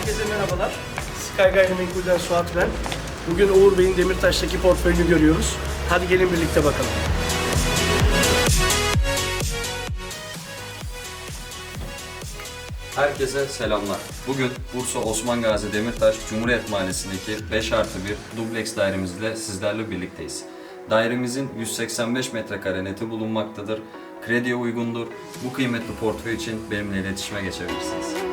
Herkese merhabalar. Sky Gayrimenkul'den Suat ben. Bugün Uğur Bey'in Demirtaş'taki portföyünü görüyoruz. Hadi gelin birlikte bakalım. Herkese selamlar. Bugün Bursa Osman Gazi Demirtaş Cumhuriyet Mahallesi'ndeki 5 artı 1 dubleks dairemizle sizlerle birlikteyiz. Dairemizin 185 metrekare neti bulunmaktadır. Krediye uygundur. Bu kıymetli portföy için benimle iletişime geçebilirsiniz.